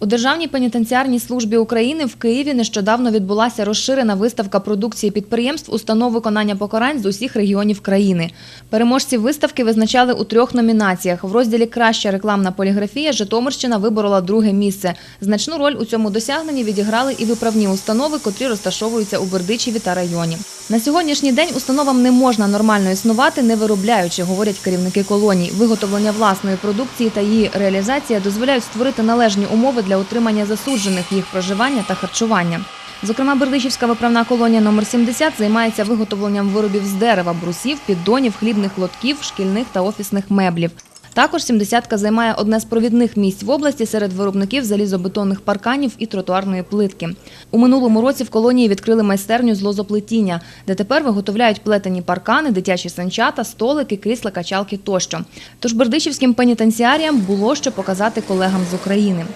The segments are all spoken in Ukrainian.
У Державній пенітенціарній службі України в Києві нещодавно відбулася розширена виставка продукції підприємств установ виконання покарань з усіх регіонів країни. Переможці виставки визначали у трьох номінаціях. В розділі Краща рекламна поліграфія Житомирщина виборола друге місце. Значну роль у цьому досягненні відіграли і виправні установи, котрі розташовуються у Бердичеві та районі. На сьогоднішній день установам не можна нормально існувати, не виробляючи, говорять керівники колоній. Виготовлення власної продукції та її реалізація дозволяють створити належні умови для утримання засуджених, їх проживання та харчування. Зокрема, Бердичівська виправна колонія номер 70 займається виготовленням виробів з дерева, брусів, піддонів, хлібних лотків, шкільних та офісних меблів. Також «сімдесятка» займає одне з провідних місць в області серед виробників залізобетонних парканів і тротуарної плитки. У минулому році в колонії відкрили майстерню з лозоплетіння, де тепер виготовляють плетені паркани, дитячі санчата, столики, крісла, качалки тощо. Тож бердичівським пенітенціаріям було що показати колегам з України.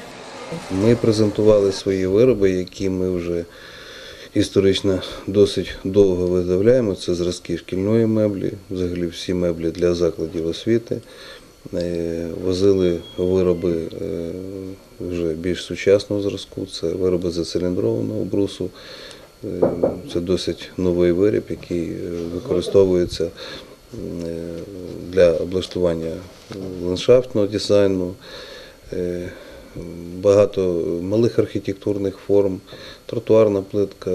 Ми презентували свої вироби, які ми вже історично досить довго виготовляємо. Це зразки шкільної меблі, взагалі всі меблі для закладів освіти. Е, Возили вироби е, вже більш сучасного зразку, це вироби зациліндрованого брусу. Е, Це досить новий виріб, який використовується для облаштування ландшафтного дизайну. Багато малих архітектурних форм, тротуарна плитка,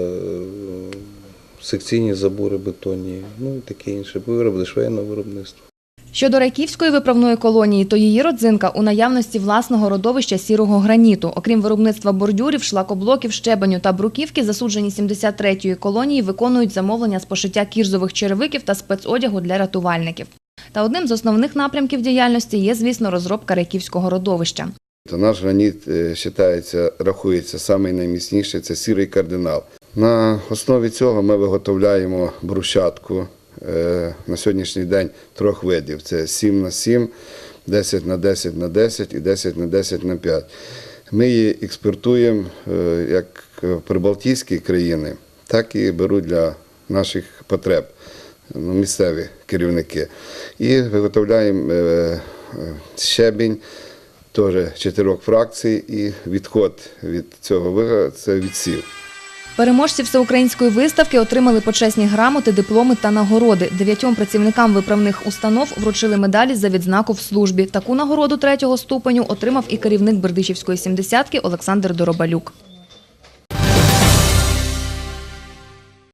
секційні забори бетонні, ну і таке інше. Вироби швейного виробництва. Щодо Райківської виправної колонії, то її родзинка у наявності власного родовища сірого граніту. Окрім виробництва бордюрів, шлакоблоків, щебеню та бруківки, засуджені 73-ї колонії виконують замовлення з пошиття кірзових черевиків та спецодягу для рятувальників. Та одним з основних напрямків діяльності є, звісно, розробка Райківського родовища. Наш граніт е, вважається, рахується самий найміцніший це сірий кардинал. На основі цього ми виготовляємо брусчатку е, на сьогоднішній день трьох видів: це 7 на 7, 10 на 10 на 10 і 10 на 10 на 5. Ми її експортуємо е, як прибалтійські країни, так і беруть для наших потреб ну, місцеві керівники. І виготовляємо е, е, щебінь теж чотирьох фракцій, і відход від цього вига- це відсів. Переможці всеукраїнської виставки отримали почесні грамоти, дипломи та нагороди. Дев'ятьом працівникам виправних установ вручили медалі за відзнаку в службі. Таку нагороду третього ступеню отримав і керівник Бердичівської сімдесятки Олександр Доробалюк.